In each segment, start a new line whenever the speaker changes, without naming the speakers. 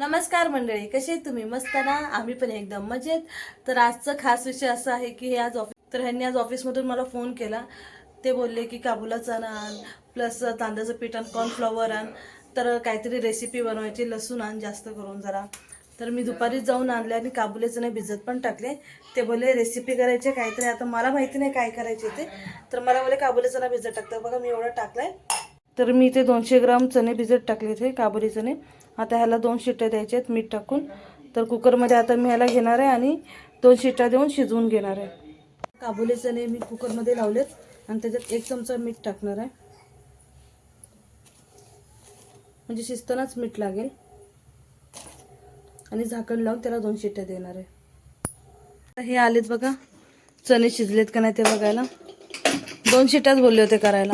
नमस्कार मंडळी कसे आहेत तुम्ही? मस्त ना? आम्ही पण एकदम मजेत. तर आजचं खास विषय असा आहे की हे आज ऑफिस तर ह्यांनी आज ऑफिसमधून मला फोन केला. ते बोलले की काबुला चणा आण प्लस तांदळाचं पीठ आण कॉर्नफ्लॉवर आण. तर काहीतरी रेसिपी बनवायची लसूण आण जास्त करून जरा. तर मी दुपारी जाऊन आणले आणि काबुले चणे भिजत पण टाकले. ते बोलले रेसिपी करायचे काहीतरी आता मला माहिती नाही काय करायचे ते. तर मला बोले काबुले चणा भिजत टाकतं. बघा मी एवढं टाकलंय. तर मी इथे दोनशे ग्राम चणे भिजत टाकले इथे काबुली चणे. आता ह्याला दोन शिट्ट्या द्यायच्या आहेत मीठ टाकून. तर कुकरमध्ये आता मी ह्याला घेणार आहे आणि दोन शिट्ट्या देऊन शिजवून घेणार आहे. काबुली चणे मी कुकरमध्ये लावलेत आणि त्याच्यात एक चमचा मीठ टाकणार आहे. म्हणजे शिजतानाच मीठ लागेल. आणि झाकण लावून त्याला दोन शिट्ट्या देणार आहे. आता हे आलेत बघा. चणे शिजलेत का नाही ते बघायला. दोन शिट्ट्याच बोलले होते करायला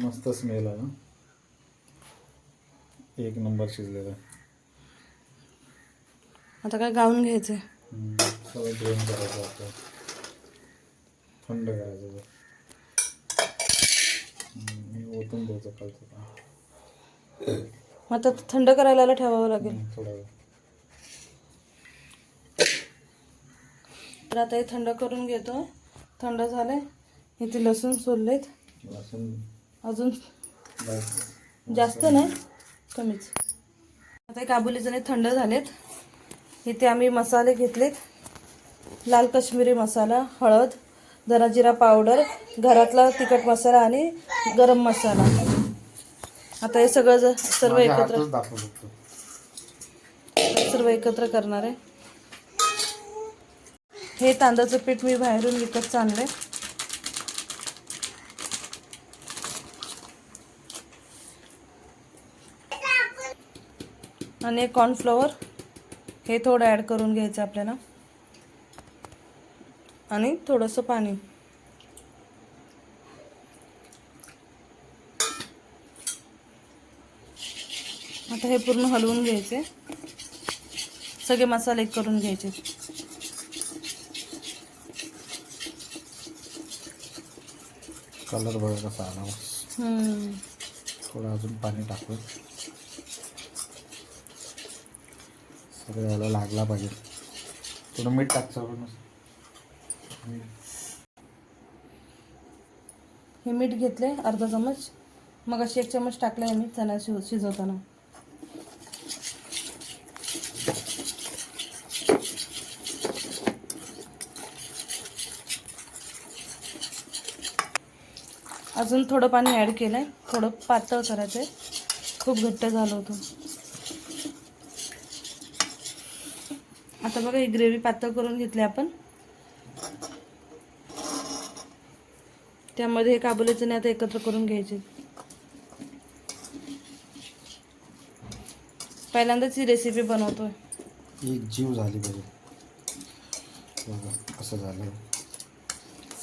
मस्त मस्त स्मेल आहे ना एक नंबर शिजलेला.
आता काय गाळून घ्यायचं
सगळं ड्रेन करायचं आपलं थंड करायचं हे ओतून द्यायचं खालचं
मग आता थंड करायला याला ठेवावं लागेल.
थोडा वेळ.
तर आता हे थंड करून घेतो. थंड झाले इथे लसूण सोललेत.
लसूण
अजून जास्त नाही कमीच. आता हे काबुली चणे थंड झालेत. इथे आम्ही मसाले घेतलेत. लाल काश्मीरी मसाला हळद धना जिरा पावडर घरातला तिखट मसाला आणि गरम मसाला. आता हे सगळं ज- सर्व एकत्र सर्व एकत्र करणार आहे. हे तांदळाचं पीठ मी बाहेरून विकत आणलंय. आणि कॉर्नफ्लॉवर हे थोडं ॲड करून घ्यायचं आपल्याला. आणि थोडंसं पाणी. आता हे पूर्ण हलवून घ्यायचे. सगळे मसाले करून घ्यायचे.
कलर बघा कसा आला. थोडं अजून पाणी टाकू सगळं याला लागला पाहिजे थोडं मीठ टाकचं आपण
हे मीठ घेतले अर्धा चमच. मग अशी एक चमच टाकला आहे मी चणा शिव शिजवताना. अजून थोडं पाणी ॲड केलं आहे थोडं पातळ करायचं आहे खूप घट्ट झालं होतं. आता बघा ही ग्रेव्ही पातळ करून घेतली आपण. त्यामध्ये हे काबुले चणे आता एकत्र करून घ्यायचे. पहिल्यांदाच ही रेसिपी बनवतोय.
एक जीव झाली पाहिजे कसं झालं.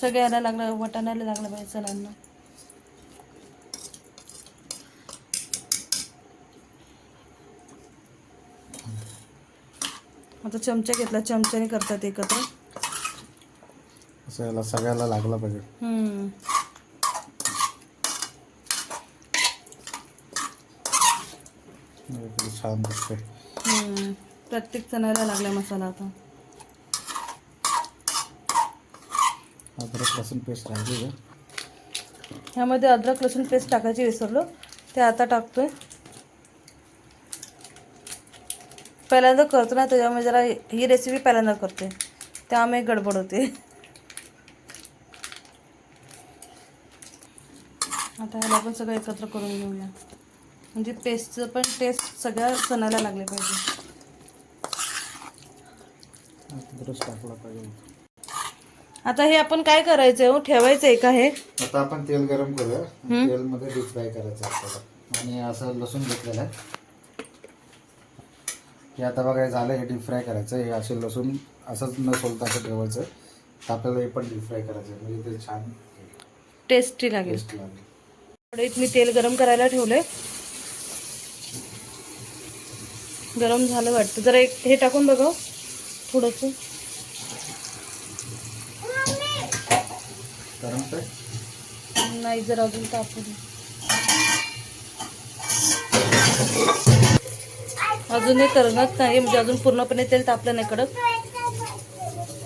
सगळ्याला लागलं वटाणाला लागलं पाहिजे चणांना आता चमचा घेतला चमच्याने करतात एकत्र.
असं याला सगळ्याला लागला पाहिजे.
हम्म.
किती छान दिसते
हम्म. प्रत्येक चणाला लागला मसाला आता.
अद्रक लसूण पेस्ट राहिली का?
ह्यामध्ये अद्रक लसूण पेस्ट टाकायची विसरलो. ते आता टाकतोय. पहिल्यांदा करतो ना त्याच्यामुळे जरा ही रेसिपी पहिल्यांदा करते. त्यामुळे गडबड होते. आता ह्याला पण सगळं एकत्र करून घेऊया. म्हणजे पेस्टचं पण टेस्ट सगळ्या सणाला लागले पाहिजे.
अद्रक टाकला पाहिजे
आता हे आपण काय करायचं हो? ठेवायचं आहे का हे?
आता आपण तेल गरम करूया तेल मध्ये डीप फ्राय करायचं आपल्याला. आणि असं लसूण घेतलेलं आहे. हे आता बघा हे झालं हे डीप फ्राय करायचं. हे असे लसूण असंच न सोलता असं ठेवायचं. तर आपल्याला हे पण डीप फ्राय करायचं म्हणजे ते छान
टेस्टी लागेल.
टेस्ट लागेल.
कढईत मी तेल गरम करायला ठेवलंय. गरम झालं वाटतं. जरा एक हे टाकून बघा. थोडंसं.
गरम काय?
नाही जर अजून तापू दे. अजून हे तरंगत नाही म्हणजे अजून पूर्णपणे तेल तापलं नाही कडक.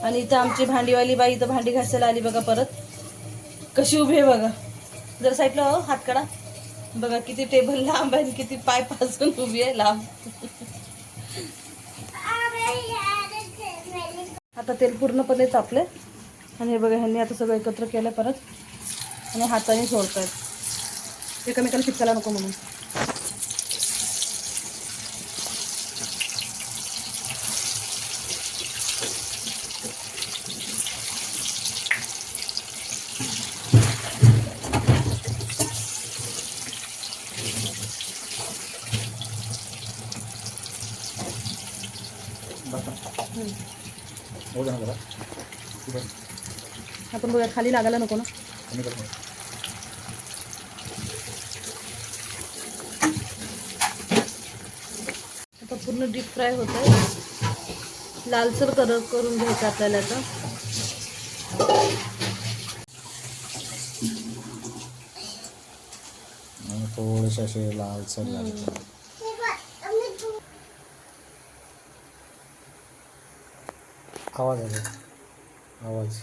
आणि इथं आमची भांडीवाली बाई इथं भांडी घासायला आली बघा परत. कशी उभी आहे बघा. जर साईडला हो हात काढा. बघा किती टेबल लांब आहे आणि किती पायपासून उभी आहे लांब. आता तेल पूर्णपणे तापले आणि हे बघा ह्यांनी आता सगळं एकत्र केलं परत. आणि हाताने सोडतायत. एकमेकाला चिपकायला नको म्हणून. आपण बघा खाली लागायला नको ना. आता पूर्ण डीप फ्राय होत आहे लालसर कर करून घ्यायचं आपल्याला आता.
थोडेसे असे लालसर झाले आवाज आहे. आवाज.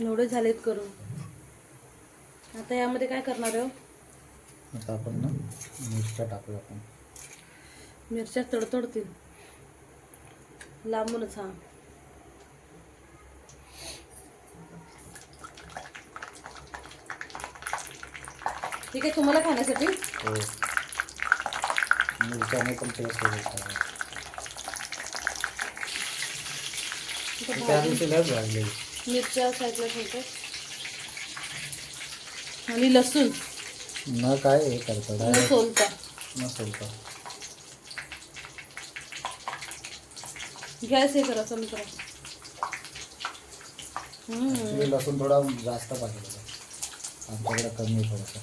एवढे झालेत करून. आता यामध्ये काय करणार आहे हो?
आता आपण ना मिरच्या टाकूया आपण.
मिरच्या तडतडतील. लांबूनच हा. ठीक आहे तुम्हाला खाण्यासाठी?
हो. मिरच्याने पण टेस्ट
इथं
त्या दिवशी लस लागली
मिरच्या साईडला ठेवतात. आणि लसूण.
न काय हे करता डायरेक्ट
सोलता.
नसेल का
गॅस हे करा कमी करा.
लसूण थोडा जास्त पाहिजे आमच्याकडे कमी थोडासा.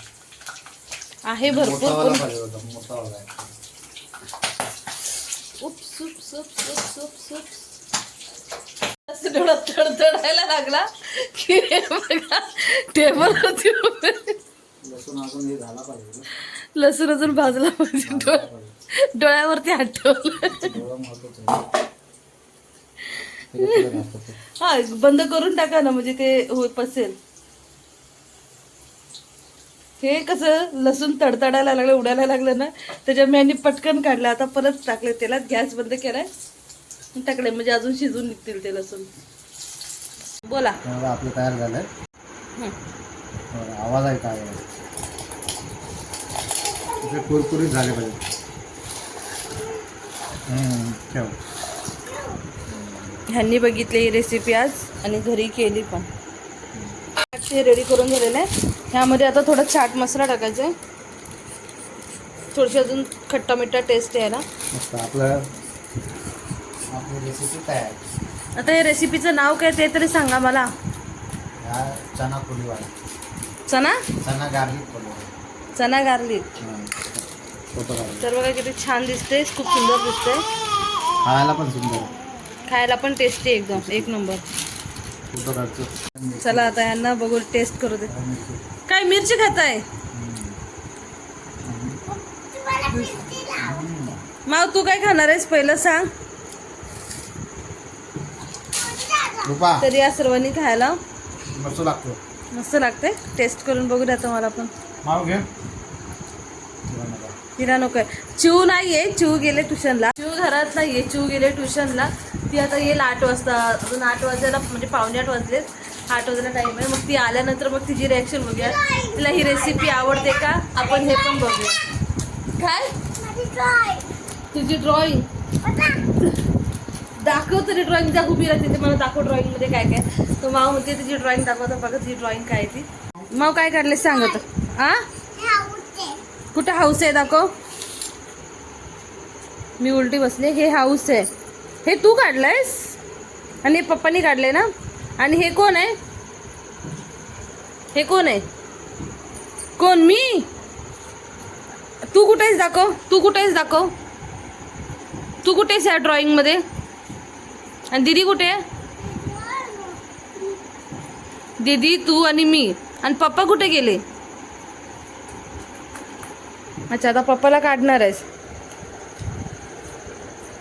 आहे भरपूर
पाहिजे होता मोठावाला आहे.
उप्स उप्स उप्स उप्स असं डोळ्यात तडतडायला लागला की हे बघा टेबलवरती उभे.
लसूण अजून पाहिजे
भाजला डोळ्या डोळ्यावरती हात ठेवलं
डोळा महत्वाचं आहे. हे
बंद करून टाका ना म्हणजे ते हो पसेल हे कसं लसूण तडतडायला लागलं उडायला लागलं ना त्याच्या मी आणि पटकन काढलं. आता परत टाकले तेलात गॅस बंद केलाय. टाकले म्हणजे अजून शिजून निघतील ते लसूण. बोला.
आपलं तयार झालंय. बरं, आवाज आहे काय कुरकुरीत झाले पाहिजे. ठेव.
ह्यांनी बघितली ही रेसिपी आज आणि घरी केली पण. रेडी करून झालेलं आहे ह्यामध्ये आता थोडा चाट मसाला टाकायचा आहे. थोडीशी अजून खट्टा मिठ्ठा टेस्ट यायला. आता या रेसिपीचं नाव काय ते तरी सांगा मला.
चना फुलीवाला
चना?
चना गार्लिक
चना गार्लिक
हां
तर बघा किती छान दिसते खूप सुंदर दिसते
खायला पण सुंदर
खायला पण टेस्टी एकदम एक नंबर चला आता यांना बघू टेस्ट करू दे. काय मिरची खाताय? माव तू काय खाणार आहेस पहिलं सांग.
रुपा.
तरी या सर्वांनी खायला.
मस्त लागतो.
मस्त लागते टेस्ट करून बघू द्या आता मला पण.
माव घे.
हिरा नको चिऊ नाहीये चिऊ गेले ट्युशनला चिऊ घरात नाहीये चिऊ गेले ट्युशनला ती आता येईल आठ वाजता. अजून आठ वाजायला म्हणजे पावणे आठ वाजलेत. आठ वाजायला टाईम आहे. मग ती आल्यानंतर मग तिची रिॲक्शन बघूया. तिला ही रेसिपी आवडते का? आपण हे पण बघूया. काय? तुझी ड्रॉइंग दाखव तरी ड्रॉइंग दाखव राहते तिथे. मला दाखव ड्रॉइंगमध्ये काय काय. तर माव म्हणते तिची ड्रॉइंग दाखवता. बघा तुझी ड्रॉइंग काय आहे ती. माव काय काढले सांगत आ? कुठं हाऊस आहे दाखव. मी उलटी बसले. हे हाऊस आहे. हे तू काढलंयस? आणि पप्पानी काढले ना? आणि हे कोण आहे? हे कोण आहे? कोण मी? तू कुठे आहेस दाखव तू कुठे आहेस दाखव? तू कुठे आहेस या ड्रॉइंगमध्ये आणि दीदी कुठे आहे? दीदी तू आणि मी. आणि पप्पा कुठे गेले? अच्छा आता पप्पाला काढणार आहेस.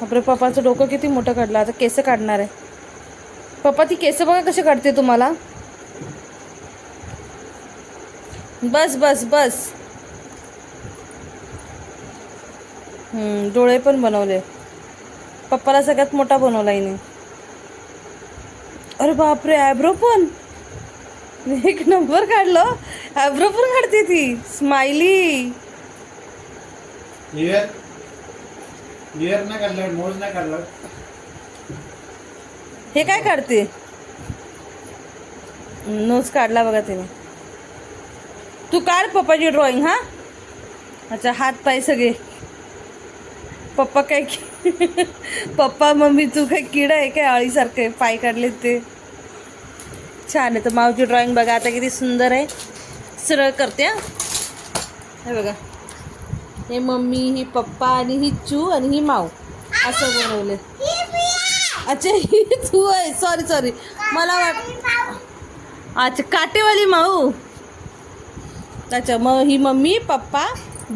बापरे पप्पाचं डोकं किती मोठं काढलं. आता केस काढणार आहे. पप्पा ती केस बघा कसे काढते तुम्हाला. बस बस बस. हम्म, डोळे पण बनवले. पप्पाला सगळ्यात मोठा बनवला हिने. अरे बापरे ॲब्रो पण. एक नंबर काढलं. ॲब्रो पण काढते ती. स्माइली.
इयर इयर नाही काढलं मोज नाही काढलं.
हे काय काढते? नोज काढला बघा तिने. तू काढ पप्पाची ड्रॉइंग हा? अच्छा हात पाय सगळे. पप्पा काय पप्पा मम्मी तू काय किडा आहे काय? अळीसारखे पाय काढले ते. छान आहे तर मावची ड्रॉइंग बघा आता किती सुंदर आहे. सरळ करते हा. हे बघा. हे मम्मी ही पप्पा आणि ही चू आणि ही माव असं बनवले अच्छा ही तू आहे. सॉरी सॉरी मला वाट अच्छा काटेवाली माऊ. अच्छा मग ही मम्मी पप्पा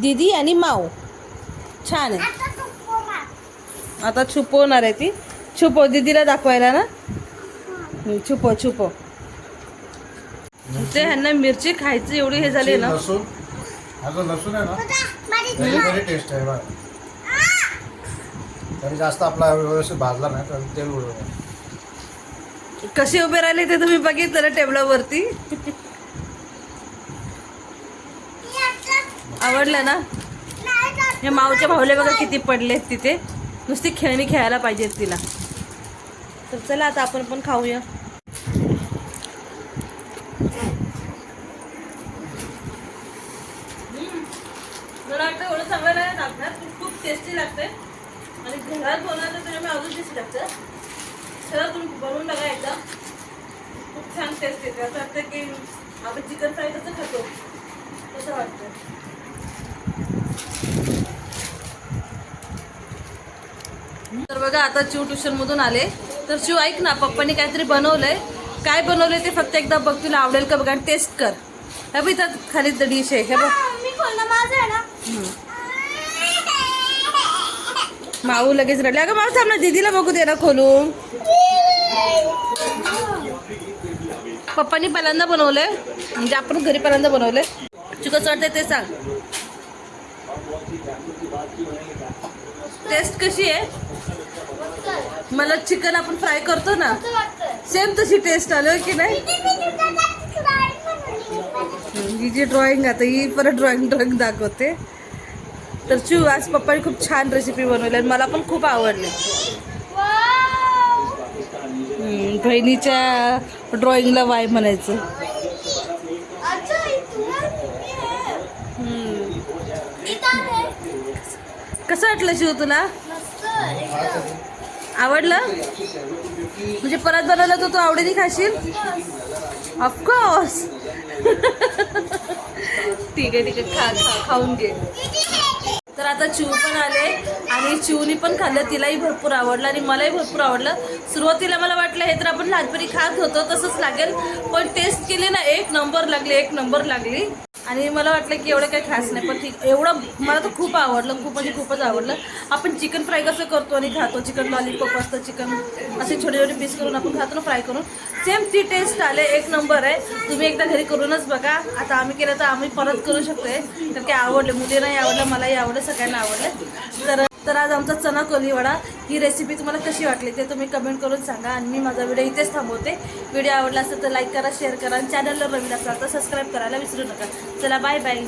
दीदी आणि माऊ. छान आहे. आता छुपवणार आहे ती. छुपव दीदीला दाखवायला ना. छुपव छुपव. ते ह्यांना मिरची खायची एवढी हे झाली ना.
लसूण. हा लसूण आहे ना. टेस्ट आहे तरी जास्त आपला व्यवस्थित भाजला नाही तर तेल उडवलं
कसे उभे राहिले ते तुम्ही बघितलं ना टेबलावरती आवडलं ना? हे मावच्या भावले बघा किती पडलेत तिथे. नुसती खेळणी खेळायला पाहिजेत तिला. तर चला आता आपण पण खाऊया. मला वाटतं एवढं चांगलं नाही लागणार खूप टेस्टी लागते आणि घरात बनवलं तर त्याच्यामुळे अजून टेस्टी लागतं सगळं तुम्ही बनवून बघा एकदा. खूप छान टेस्ट येते. असं वाटतं की आपण चिकन फ्राय कसं खातो? तसं वाटतं. तर बघा आता चिव ट्युशन मधून आले. तर चिव ऐक ना पप्पानी काहीतरी बनवलंय. काय बनवलंय ते फक्त एकदा बघ तुला आवडेल का बघ आणि टेस्ट कर. हे बघ इथं खाली डिश आहे. हे बघ. माऊ लगेच रडले. अगं माऊ थांब ना दीदीला बघू दे ना खोलून. पप्पानी पहिल्यांदा बनवले म्हणजे आपण घरी पहिल्यांदा बनवले तू कसं वाटतंय ते सांग. टेस्ट कशी आहे? मला चिकन आपण फ्राय करतो ना. सेम तशी टेस्ट आलं हो की नाही? ही जी ड्रॉइंग आता ही परत ड्रॉइंग ड्रॉइंग दाखवते. तर चू आज पप्पाने खूप छान रेसिपी बनवली आणि मला पण खूप आवडली. बहिणीच्या ड्रॉइंगला वाय म्हणायचं. कसं वाटलं शिव तुला? आवडलं? म्हणजे परत बनवलं तर तू आवडीने खाशील? ऑफकोर्स ठीक आहे ठीक आहे. खा खा खाऊन घे. तर आता चिव पण आले आणि चिवनी पण खाल्लं. तिलाही भरपूर आवडलं आणि मलाही भरपूर आवडलं. सुरुवातीला मला वाटलं हे तर आपण लहानपणी खात होतो तसंच लागेल. पण टेस्ट केली ना एक नंबर लागली एक नंबर लागली. आणि मला वाटलं की एवढं काही खास नाही पण ठीक. एवढं मला तर खूप आवडलं खूप म्हणजे खूपच आवडलं. आपण चिकन फ्राय कसं करतो आणि खातो? चिकन लॉलीपॉप असतं चिकन असे छोटे छोटे पीस करून आपण खातो ना फ्राय करून. सेम ती टेस्ट आले एक नंबर आहे. तुम्ही एकदा घरी करूनच बघा. आता आम्ही केलं तर आम्ही परत करू शकतो आहे तर काय आवडलं? मुलींनाही आवडलं मलाही आवडलं सगळ्यांना आवडलं. तर तर आज आमचा चना कोलीवाडा ही रेसिपी तुम्हाला कशी वाटली ते तुम्ही कमेंट करून सांगा आणि मी माझा व्हिडिओ इथेच थांबवते. व्हिडिओ आवडला असेल तर लाईक करा शेअर करा आणि चॅनलला नवीन असाल तर सबस्क्राईब करायला विसरू नका. चला बाय बाय